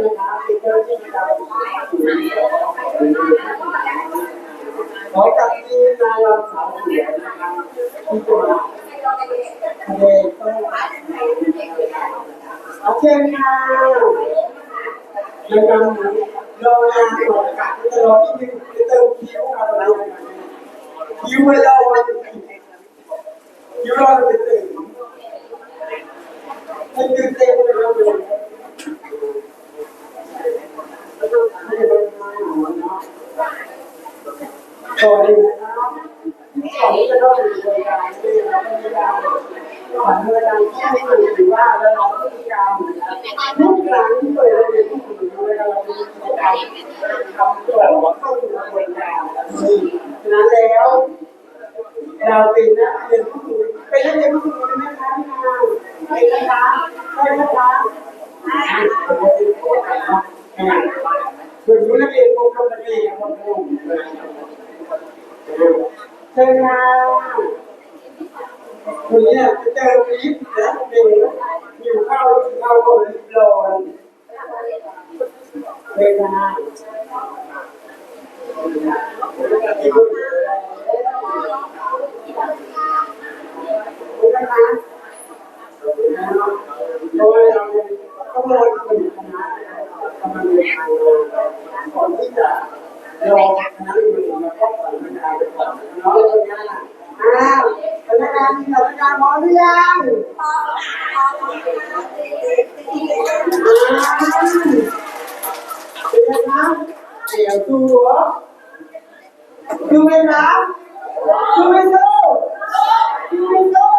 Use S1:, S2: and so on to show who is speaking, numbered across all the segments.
S1: ขอกับทีมนายรสาวเสียนะครับที่จะมาแสดงต้องโอเคค่ะยังยังรอนานกว่าการที่จะรอที่นึงจะเติมคิวกับเราคิวให้เราวันคิวเราไปตื่นให้ตื่นเต้นเลยเราเลย สวัสดีครับก่อนที่จะเริ่มรายการที่เราได้มีการผ่านรายการที่ไม่เคยถือว่าเราเราต้องมีการทุกครั้งที่เวลรงเรียนที่คุณดูเวลาเรามีกิจกรรมทำตัวเข้าสู่กระบวนการนี้ฉะนั้นแล้ว เราเป็นนักเรียนผู้สูงเป็นนักเรียนผู้สูงอายุนะคะพี่นางเป็นนะคะใช่นะคะคุณรู้นักเรียนคงทำนักเรียนคนคงเชิญค่ะวันนี้จะเจอลิฟต์นะเป็นอยู่เข้าเข้าคนลิฟต์ลอยเลยค่ะคุณนะคะเพราะว่าเราต้องรอ คนคณะกำลังเดินทางมาก่อนที่จะรอคณะอื่นมาเข้าสัมมนาไปก่อนเนาะอ้าวพนักงานมีพนักานพร้อมหรือยังเป็นไงครับเดี๋ยวตัวดูไหมครับดูไหมสู้ดูไหมสู้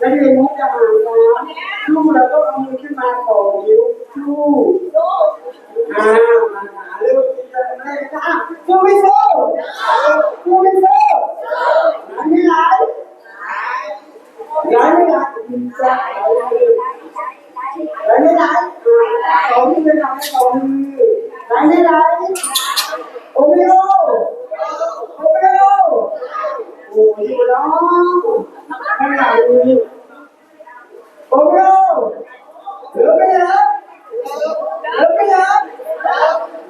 S1: นักเรียนมุกจะอ่านนะสู้แล้วก็เอามือขึ้นมาต่อนิ้วลูกอ่ามาหาเรื่องที่จะได้ค่ะสู้ไม่สู้สู้ไม่สู้ไหนไม่ไหนไหนไม่ไหนจะไหนไม่ไหนสองมือไหนสองมือไหนไม่ไหนโอ้ไม่รู้โอ้ไม่รู้โอ้ยอยู่แล้วข้างหลังนี่โอ้ไม่รู้เหลือไม่เหลือเหลือไม่เหลือ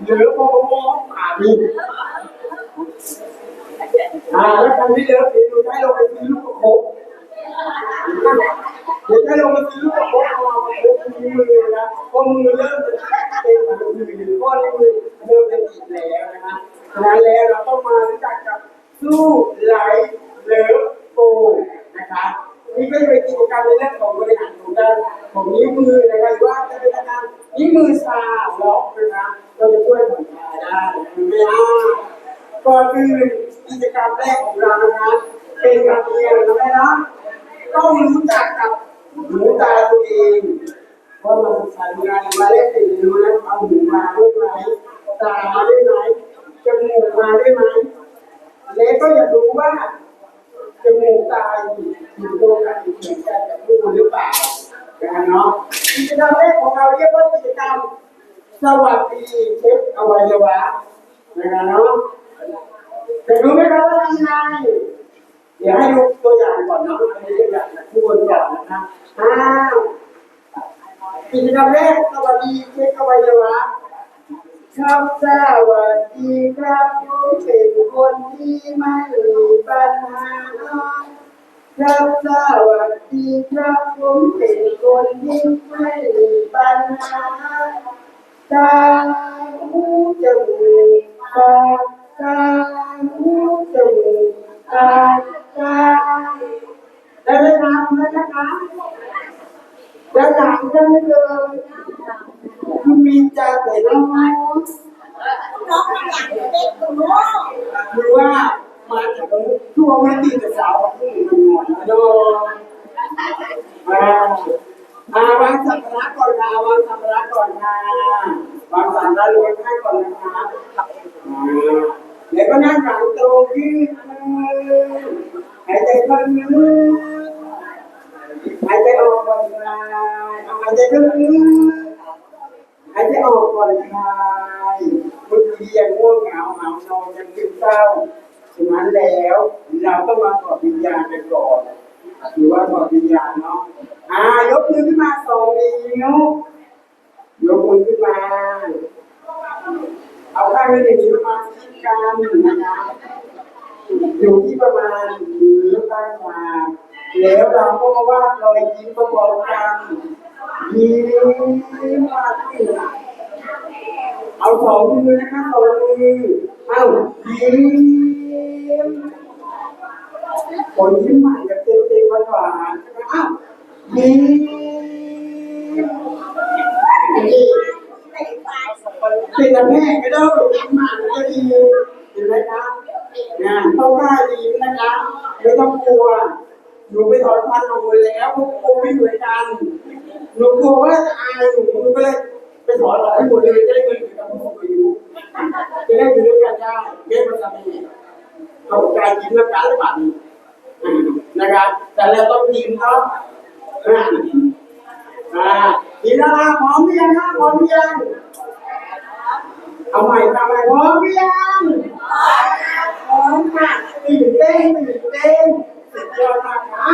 S1: เหลือพอพออ่านี่อ่าแล้วคำที่เหลือเดี๋ยวให้เราไปซื้อลูกประคบ เดี๋ยวให้เรามาซื้อลูกประคบเอามาประคบที่มือนะเพราะมือเริ่มจะเป็นแบบมือหรือข้อนิ้วมือเริ่มจะติดแล้วนะคะฉะนั้นแล้วเราต้องมารู้จักกับสู้ไหลเลิฟโกนะคะนี่ก็จะเป็นกิจกรรมในเรื่องของบริหารของด้าน ของนิ้วมือนะครือว่าจะเป็นการนิ้วมือชาล็อกนะคะเราจะช่วยผ่อนคลายได้ไม่ยากก่อนอื่นกิจกรรมแรกของเรานะคะเป็นการเรียนนะแม่นะต้องรู้จักกับหูตาตัวเองว่ามันใส่งานมาเล่นติดหรือไม่เอาหูมาด้วยไหมตามาด้วยไหมจมูกมาด้วยไหมแล้วก็อยากรู้ว่า จมูกตาอยู่ตรงกันเหมือนกันกับรูหรือเปล่านะเนาะกิจกรรมแรกของเราเรียกว่ากิจกรรมสวัสดีเช็คอวัยวะนะเนาะจะรู้ไหมครับว่ายังไงเดี๋ยวให้ดูตัวอย่างก่อนเนาะอันนี้ตัวอย่างจากผู้บนก่อนนะคะอ้าวกิจกรรมแรกสวัสดีเช็คอวัยวะ ครับสวัสดีครับผมเป็นคนที่ไม่มีปัญหาครับสวัสดีครับผมเป็นคนที่ไม่มีปัญหาตาหูจมูกปากตาหูจมูกปากตาได้ไหมครับได้ไหมครับ ด้านหลังได้เลยคุณมีใจานไหนบ้างไหม
S2: น้องมันอยากเด็กตัว
S1: หรือว่ามาจากทั่วไม่ตีแต่สาวผู้หญิงมันหมดนะโดอ่าวางสัมภาระก่อนค่ะวางสัมภาระก่อนค่ะวางสัมภาระลงข้างก่อนนะคะเดี๋ยวก็นั่งหลังตรงที่หายใจเข้าลึก หายใจออกก่อนคลายหายใจลึกๆหายใจออกก่อนคลายบางทียังง่วงเหงาเหงานอนยังซึมเศร้าฉะนั้นแล้วเราต้องมาขอวิญญาณกันก่อนหรือว่าถอดวิญญาณเนาะอ่ายกมือขึ้นมาสองนิ้วยกมือขึ้นมาเอาข้างละหนึ่งนิ้วมาชิดกันนะคะอยู่ที่ประมาณนิ้วใต้คา แล้วเราก็มาวาดรอยยิ้มประกอบกันยิ้มมาขึ้นเอาสองมือนะคะสองมือเอายิ้มผลยิ้มใหม่แบบเต็มเต็มหวานๆใช่ไหมอ้าวยิ้มนี่เป็นแม่ก็ได้ยิ้มมาก็ดีเห็นไหมครับนะต้องกล้ายิ้มนะคะไม่ต้องกลัว หนูไปถอนฟันออกหมดแล้วพวกโคไม่เหมือนกันหนูกลัวว่าจะอายหนูหนูก็เลยไปถอนออกให้หมดเลยจะได้เงินกับพวกคนอยู่จะได้อยู่ด้วยกันได้แม่มันทำยังไงเอาการยิ้มและการระบาดนี้นะครับ แต่เราต้องยิ้มเนาอ่ายิ้มแล้วพร้อมหรือยังนะพร้อมหรือยังเอาใหม่ทำไมพร้อมหรือยังพร้อมค่ะตื่นเต้นตื่นเต้น สุดยอดมากค่ะ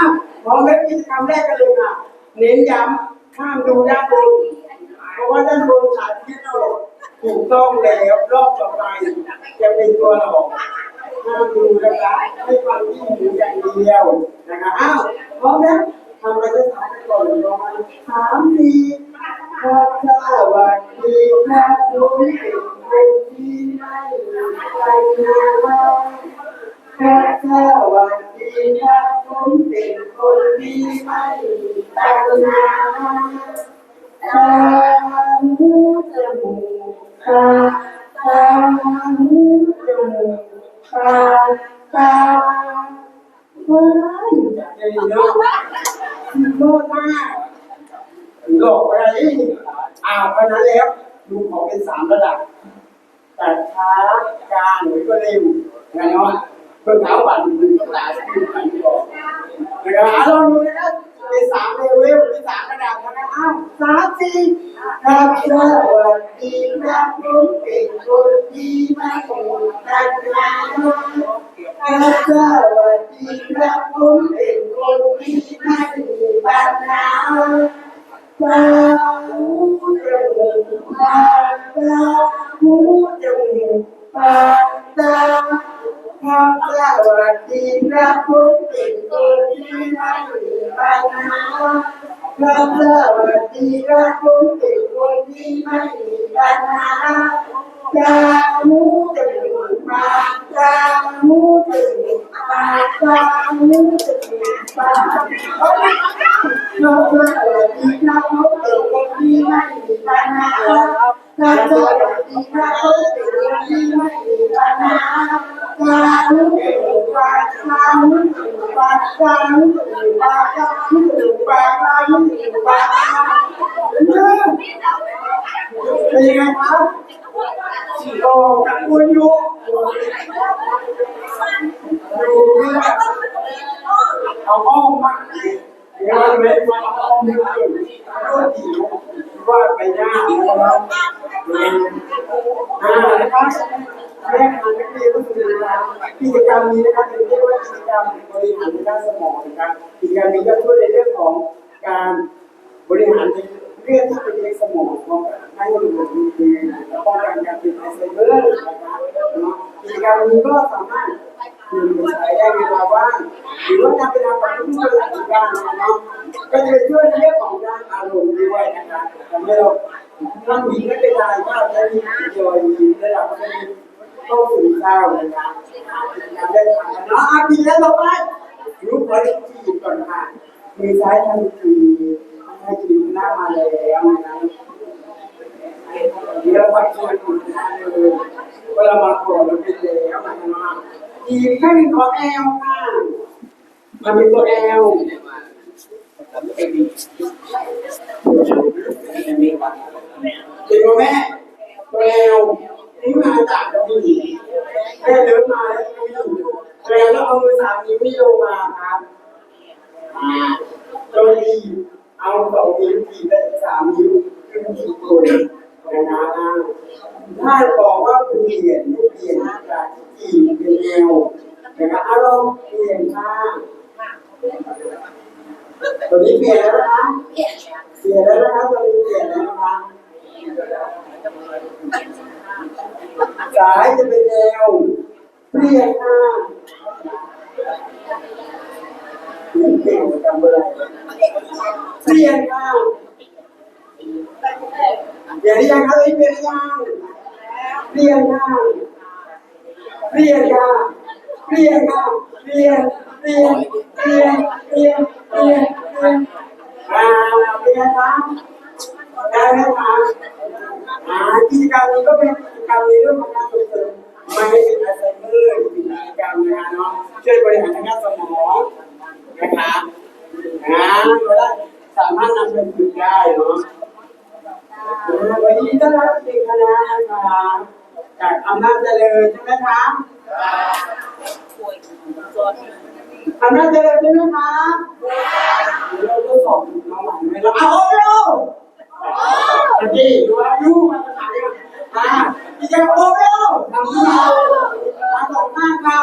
S1: พร้อมแล้วกิจกรรมแรกกันเลยค่ะเน้นย้ำห้ามดูด้านบนเพราะว่าด้านบนขาดที่เราถูกต้องแล้วรอบต่อไปจะเป็นตัวหลอกห้ามดูนะคะให้ฟังที่หูอย่างเดียวนะคะอ้าวพร้อมแล้วทำอะไรจะถามก่อนประมาณสามสี่ข้าวัสดีครับทุกคนที่ไม่ไปน พระข้าวัสดีครับผมเป็นคนที่ไม่ไปนะตาหูจมูกตาตาหูจมูกตาตาเฮ้ยเดี๋ยวนะโลดมากหลอกอะไรอ่าวเพนั้นแล้วดูขอเป็นสามระดับแต่ช้ากลางหรือก็เร็วนะเนาะ เพื่อเท้าบันหนึ่งต้องหลายสกิลกันก่อนนะครับอะลองดูนะครับในสามเลเวลในสามระดับนะครับอ้าวสามสี่ครับสวัสดีครับผมเป็นคนที่ไม่ถูกกันนะครับสวัสดีครับผมเป็นคนที่ไม่ถูก เป็นยังไงครับโอ้กับคุณอยู่อยู่เพื่อเอาอ้อมมา งานเล็กมาเอาหนึ่งก็ดีว่าไปยากนะครับอ่านะครับแม่ทางนักเรียนก็คือกิจกรรมนี้นะครับเป็นเรียกว่ากิจกรรมบริหารด้านสมองนะครับกิจกรรมนี้ก็ช่วยในเรื่องของการบริหารในเรื่องที่เป็นในสมองของให้มันดูดีแล้วป้องกันการติดอัลไซเมอร์นะครับกิจกรรมนี้ก็สามารถ คือใช้ได้เวลาว่างหรือว่าการไปทำกับ ผู้ารการเนะก็จะช่วยในเรื่องของด้านอารมณ์ด้วยนะครับทำให้เราทำดีก็เป็นอะไรก็จะมีจอยมีระดับก็มีเข้าสู่เศร้านะครับการได้ทำกันเนาะอะดีแล้วต่อไปรู้ขออีกทีก่อนค่ะมือซ้ายทำทีให้ทีหน้ามาแล้วนะครับเดี๋ยววัดช่วยคุณนะเลยเวลามาขอเราเป็นแล้วนะครับอีกให้เป็นตัวแอลค่ะ มันเป็นตัวแอลเป็นตัวแม่ตัวแอลนี่มาจากตรงนี้แม่เดินมาแล้วก็วิ่งแล้วแอล้วเอามือสามนิ้วนี่ลงมาครับอ่าโดยดีเอาสองนิ้วทีและสามนิ้วขึ้นที่คนนะนะถ้าบอกว่าเปลี่ยนเปลี่ยนจากที่จีเป็นแอลนะครับอารมณ์เปลี่ยนมาา ตอนนี้เปลี่ยนแล้วนะเปลี่ยนแล้วนะครับตอนนี้เปลี่ยนแล้วนะสายจะเป็นแนวเปลี่ยนหน้าเปลี่ยนเก่งจำเลยเปลี่ยนหน้าเปลี่ยนยังครับเปลี่ยนยังเปลี่ยนหน้าเปลี่ยนหน้า เปลี่ยนเปลี่ยนเปลี่ยนเปลี่ยนเปลี่ยนเปลี่ยนอ่าเปลี่ยนค่ะได้ไหมคะ อ่ากิจกรรมนี้ก็เป็นกิจกรรมในเรื่องของการส่งเสริมไม่ให้เป็นอัลไซเมอร์กิจกรรมนะคะเนาะช่วยบริหารทางด้านสมองนะคะอ่าเราได้สามารถนำไปฝึกได้เนาะอ่าวันนี้ต้อนรับเด็กคณะนะคะจากอำนาจเจริญใช่ไหมคะอำนาจเจริญใช่ไหมคะเดี๋ยวเราทดสอบน้องหลังไหมเราเอาเอาเอา โอเคดูอายุมาภาษาเนี่ยอ่าอีกอย่างโอเบลทำที่เราทำสองข้างค่ะ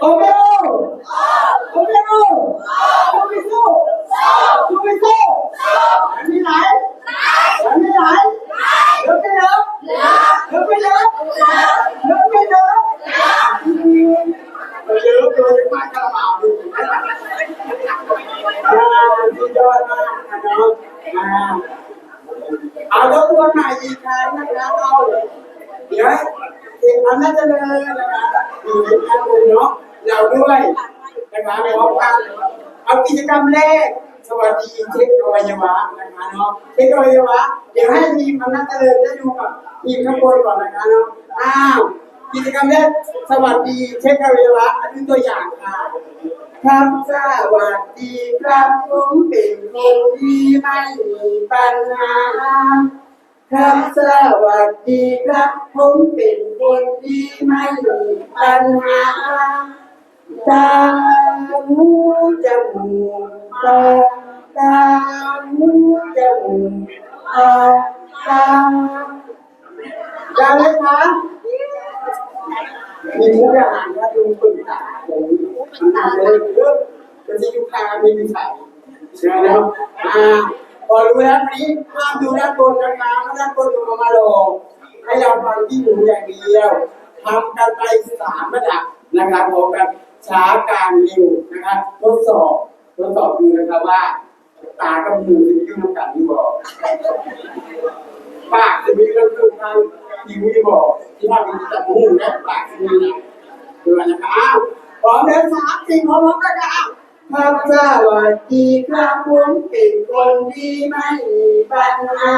S1: โอเบลโอเบลโอเบลสู้โอเบลสู้อันนี้ไหนอันนี้ไหนเลิกไปเลิกเลิกไปเลิกเลิกไปเลิกเลิกโดยมากกระเป๋าดูอ่าสุดยอดมากนะน้องอ่า เอารถตัวใหม่อีกครั้งนะคะเอาเดี๋ยวเด็กอันนั้นจะเลยนะคะอยู่ในการบนเนาะเราด้วยนะคะในห้องพักเอากิจกรรมแรก สวัสดีเช็คอวัยวะนะคะเนาะเช็คอวัยวะ เดี๋ยวให้ทีมอำนาจเจริญได้ดูกับทีมข้างบนก่ อนนะคะเนาะอ้าวกิจกรรมแรกสวัสดีเช็คอวัยวะอันนี้ตัวอย่างค่ะครับสวัสดีครับผมเป็นคนที่ไม่มีปัญหาครับสวัสดีครับผมเป็นคนที่ไม่มีปัญหาตาหูจมูกตาตาหูจมูกตาตา ได้ไหมคะมีมุกอาหารว่าดูคนตาผมมันตาเลยเยอะจะที่ยุคาไม่มีใส่เชื่อแล้วอ่าพอรู้แล้วนี้ห้ามดูด้านบนนะคะเพราะด้านบนมันมาลอกให้เราฟังที่หูอย่างเดียวทำกันไปสามระดับนะครับผมแบบช้ากลางเร็วนะครับทดสอบทดสอบดูนะครับว่า ตากับหูจะยุ่งกันหรือเปล่า ปากจะมีเรื่องคือทางผิวที่บอกที่ทำเป็นจะมูกและปากจะมีนะดูนะครับอ้าวพร้อมเดินสามสี่พร้อมกันนะครับครับสวัสดีครับผมเป็นคนที่ไม่มีปัญหา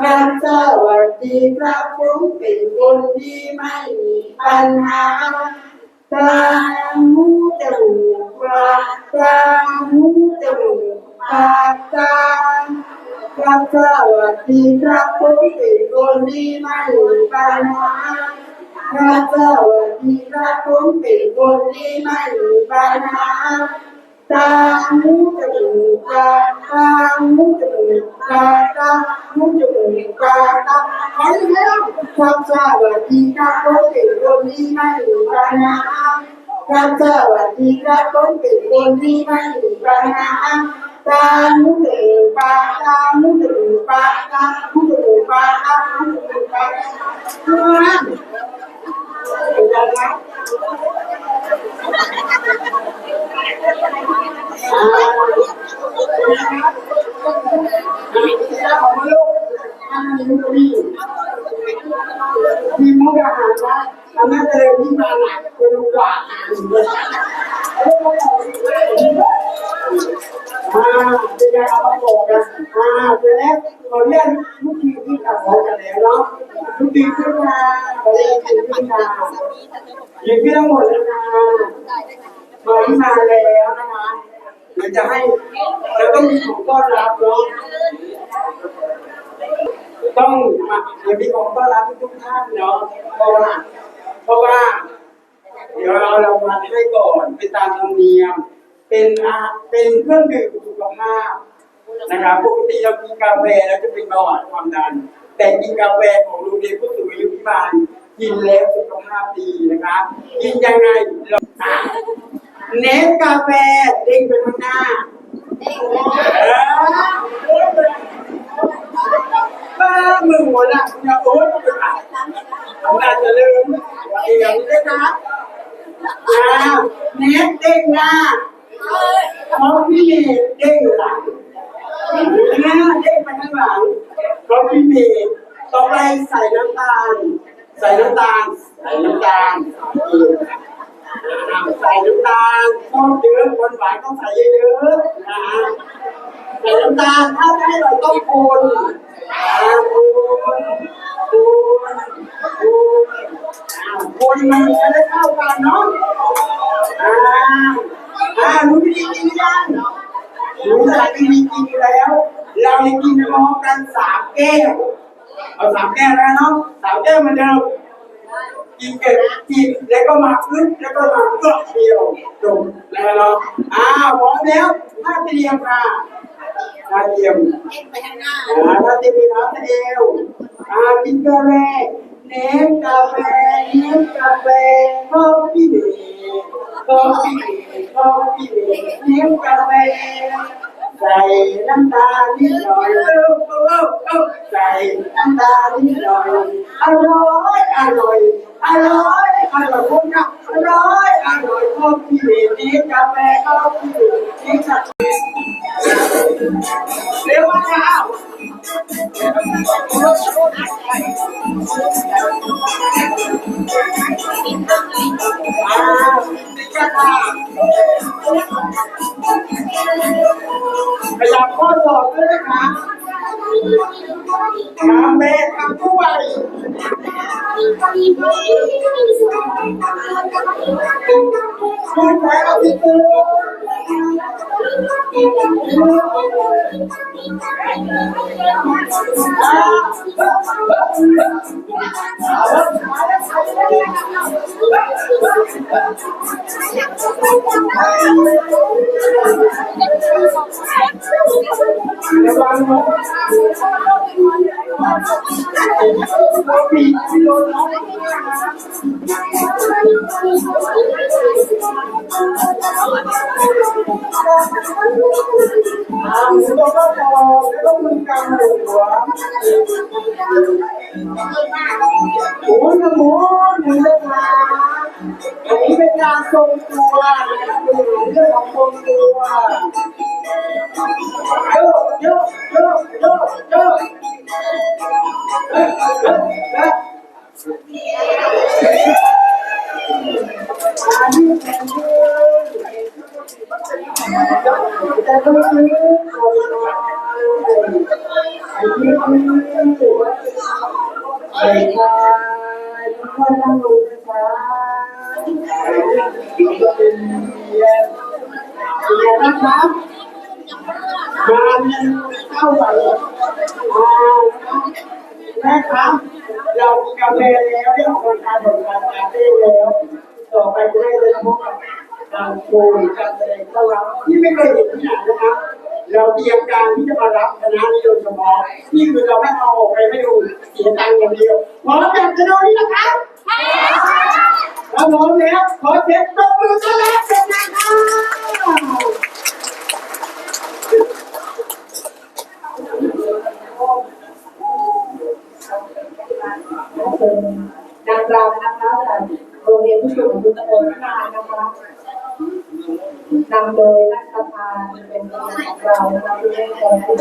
S1: ครับสวัสดีครับผมเป็นคนที่ไม่มีปัญหาตาหูจมูกปากตาหูจมูกปากตา ครับสวัสดีครับผมเป็นคนที่ไม่มีปัญหาครับสวัสดีครับผมเป็นคนที่ไม่มีปัญหาตาหูจมูกาตาหูจมูกาตาหูจมูกาตาขออีกแล้วครับสวัสดีครับผมเป็นคนที่ไม่มีปัญหาครับสวัสดีครับผมเป็นคนที่ไม่มีปัญหา ตาหูจมูกปากตาหูจมูกปากตาหูจมูกปากตาหูจมูกปากเพื่อนเป็นยังไงอ่าเป็นยังไงแล้วของลูกอันนี้ก็มีมีมุกอาหารว่าทำให้เจริญที่มาหนักเป็นกว่าอาห เป็นไงเอามาบอกกันอ่าเสร็จแล้วขออนุญาตลูกทีมที่กลับของกันแล้วเนาะลูกทีมขึ้นมาขออนุญาตทีมขึ้นมายืนขึ้นทั้งหมดเลยนะมาที่มาแล้วนะคะเดี๋ยวจะให้เราต้องมีของต้อนรับเนาะต้องมาเดี๋ยวมีของต้อนรับทุกท่านเนาะเพราะว่าเพราะว่า เดี๋ยวเราเรามาให้ก่อนเป็นตามธรรมเนียม เป็นอาเป็นเครื่องดื่มสุขภาพนะครับปกติเรากินกาแฟแล้วจะเป็นเบาหวานความดัน แต่กินกาแฟของโรงเรียนผู้สูงอายุพิบาลกินแล้วสุขภาพดีนะครับกินยังไงเราเน้นกาแฟเด้งไปข้างหน้าเออมือหัวหน้าคุณยาโอ๊ตเป็นไรทำงานจะลืมเดี๋ยวนี้นะอ่าเน็ตเด้งหน้าเพราะพี่เมย์เด้งหลังหน้าเด้งไปข้างหลังเพราะพี่เมย์ต่อไปใส่น้ำตาล ใส่น้ำตาล ใส่น้ำตาลใส่น้ำตาลต้องเยอะคนหวานต้องใส่เยอะๆนะใส่น้ำตาลถ้าจะให้เราต้องคนอ่าคนคนคนอ่าคนมันจะได้เข้ากันเนาะอ่าอ่ารู้วิธีกินหรือยัง รู้วิธีกินแล้ว เราจะกินพร้อมกันสามแก้วเอาสามแก้วแล้วเนาะสามแก้วมือนเดิมกินเก็บกินแล้วก็มาขึ้นแล้วก็มาเกาะเดียวจบแล้วเนาะอ้าวพร้อมแล้วท่าเตรียมค่ะท่าเตรียม
S2: เอ็นไปข้างหน้า
S1: ท่าเตรียมน้ำเอวอ่ากินกาแฟเนมกาแฟเนมกาแฟคอฟฟี่เดย์คอฟฟี่เดย์คอฟฟี่เดย์เนมกาแฟ ใส่น้ำตาลนิดหน่อยใส่น้ำตาลนิดหน่อยอร่อยอร่อยอร่อยอร่อยคนนะอร่อยอร่อยข้าวพี่เบนี้กาแฟข้าวพี่เบนี้สักเร็วมาแล้ว ระ ครับเรามีกาแฟแล้วได้ออกกำลังกายแบบการคาเฟ่แล้ว ต่อไปจะได้เลยพบกับการโชว์หรือการแสดงต้อนรับที่ไม่เคยเห็นที่ไหนนะครับเราเตรียมการที่จะมารับคณะนี้โดยเฉพาะนี่คือเราไม่เอาออกไปไม่ดูเสียตังค์อย่างเดียวพร้อมกันจะดูนี่นะครับถ้าพร้อมแล้วขอเสียงปรบมือต้อนรับเป็นนะครับ
S3: นางรำนะคะจากโรงเรียนผู้สูงอายุตำบลพนานะคะนำโดยนักประธานเป็นของเรานะคะที่ได้กองทุน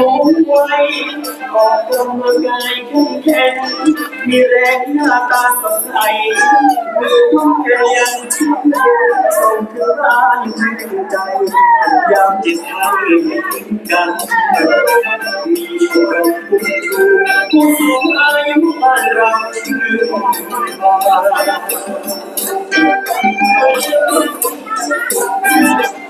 S3: สูงวั
S4: ยออกกำลังกายเข้มแข็งมีแรงหน้าตาสดใสมีความขยันส่งถึงร้านอยู่ใจยามจิตใจไม่ทิ้งกันมีคนผู้ชูผู้สูงอายุบ้านเราชื่อมาไม่ว่าเด่นดังมาเที่ยวที่บ้านของตำบลที่มาท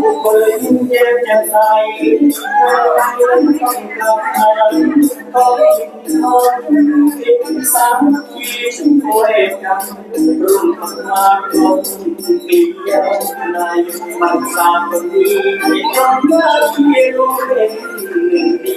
S4: บุคคนยิ้มแย้มแจ่มใสอไรนั้นต้องการต้องกินทองกินสามขีช่วยกันร่วมทำงานร่วมปีในมันสามคนดีทำหน้าที่รู้เป็นดี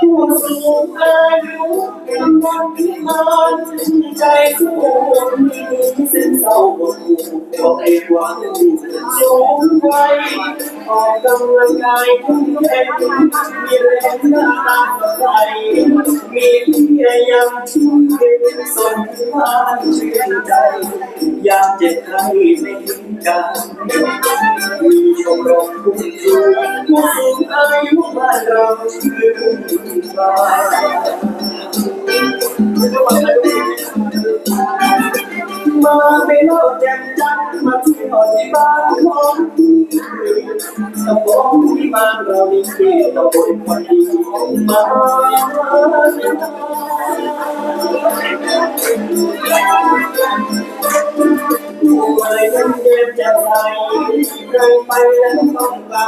S4: ผู้สูงอายุกำลังที่มันใจคู่มีสิ้นเศร้าหมดก็ไอ้หวังสูงวัยออกกำลังกายทุ่มเทมีแรงหน้าตาใสมีพยายามเป็นส่งที่บ้านชื่นใจอยากเจ็บใครไม่ทิ้ง กันมีชมรมผู้สูงผู้สูงอายุบ้านเราชื่อบ้านมาไม่เลิกแจ่มจัน มาเที่ยวที่บ้านของพี่ตำบลที่บ้านเรามีเที่ยวตำบลคนดีมาผู้อะไรยังเดินจะไปเดินไปแล้วต้องกล่า